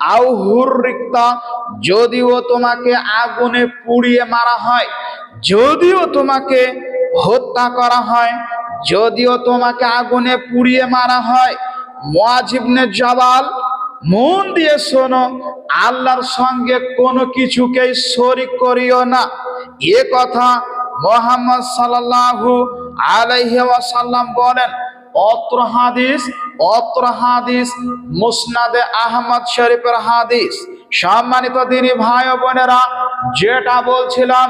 আউ হুররিকতা, যদিও তোমাকে আগুনে পুড়িয়ে মারা হয়, যদিও তোমাকে হত্যা করা হয়, যদিও তোমাকে আগুনে পুড়িয়ে মারা হয় মুয়াজিবনে জবাল মন দিয়ে শোনো, আল্লাহর সঙ্গে কোনো কিছুকেই শরিক করিও না। এ কথা মোহাম্মদ সাল্লাল্লাহু আলাইহি ওয়াসাল্লাম বলেন। অত্র হাদিস অত্র হাদিস মুসনাদে আহমদ শরীফের হাদিস। সম্মানিত দিনী ভাই বোনেরা যেটা বলছিলাম